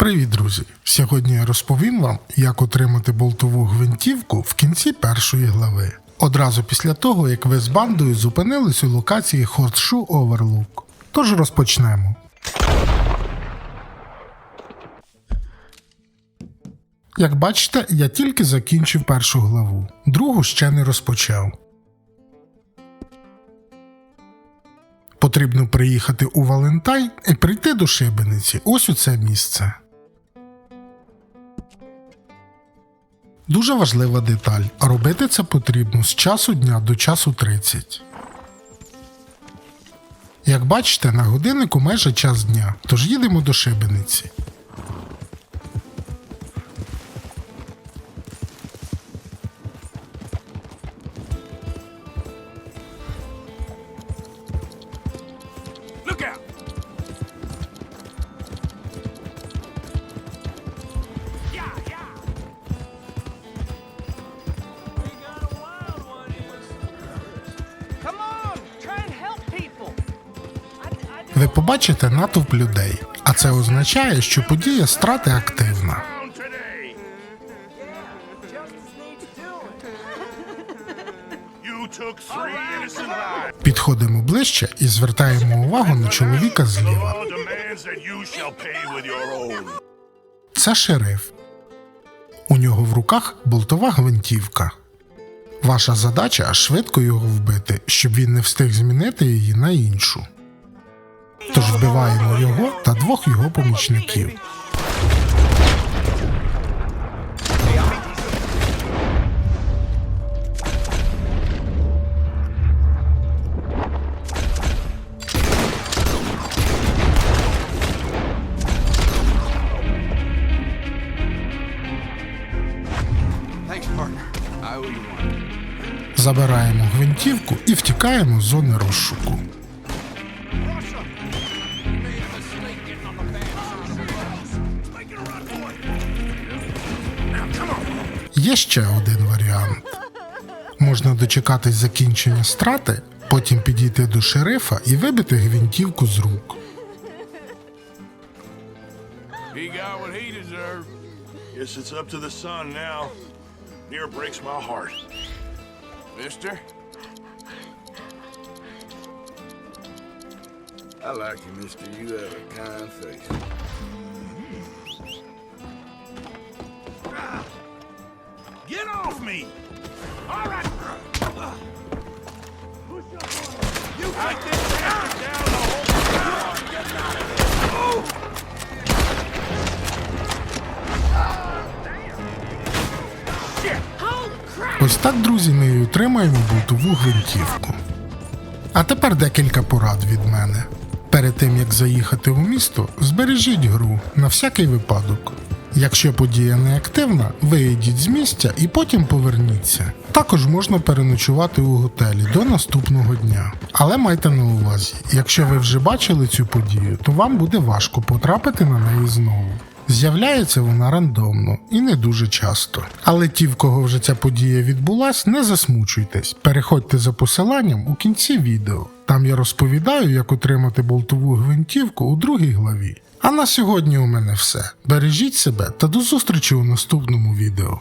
Привіт, друзі! Сьогодні я розповім вам, як отримати болтову гвинтівку в кінці першої глави. Одразу після того, як ви з бандою зупинились у локації Horseshoe Overlook. Тож розпочнемо. Як бачите, я тільки закінчив першу главу, другу ще не розпочав. Потрібно приїхати у Валентай і прийти до шибениці. Ось у це місце. Дуже важлива деталь. Робити це потрібно з часу дня до часу 30. Як бачите, на годиннику майже час дня, тож їдемо до шибениці. Ви побачите натовп людей, а це означає, що подія страти активна. Підходимо ближче і звертаємо увагу на чоловіка зліва. Це шериф. У нього в руках болтова гвинтівка. Ваша задача швидко його вбити, щоб він не встиг змінити її на іншу. Тож вбиваємо його та двох його помічників. Забираємо гвинтівку і втікаємо з зони розшуку. Є ще один варіант. Можна дочекатись закінчення страти, потім підійти до шерифа і вибити гвинтівку з рук. He got what he deserved. Guess it's up to the sun now. Near breaks my heart. Mister? I like you, mister. You have a kind face. Off me! All right. You I think down, down the whole Ось так, друзі, ми і отримаємо болтову гвинтівку. А тепер декілька порад від мене. Перед тим як заїхати у місто, збережіть гру на всякий випадок. Якщо подія не активна, виїдіть з місця і потім поверніться. Також можна переночувати у готелі до наступного дня. Але майте на увазі, якщо ви вже бачили цю подію, то вам буде важко потрапити на неї знову. З'являється вона рандомно і не дуже часто. Але ті, в кого вже ця подія відбулась, не засмучуйтесь. Переходьте за посиланням у кінці відео. Там я розповідаю, як отримати болтову гвинтівку у другій главі. А на сьогодні у мене все. Бережіть себе та до зустрічі у наступному відео.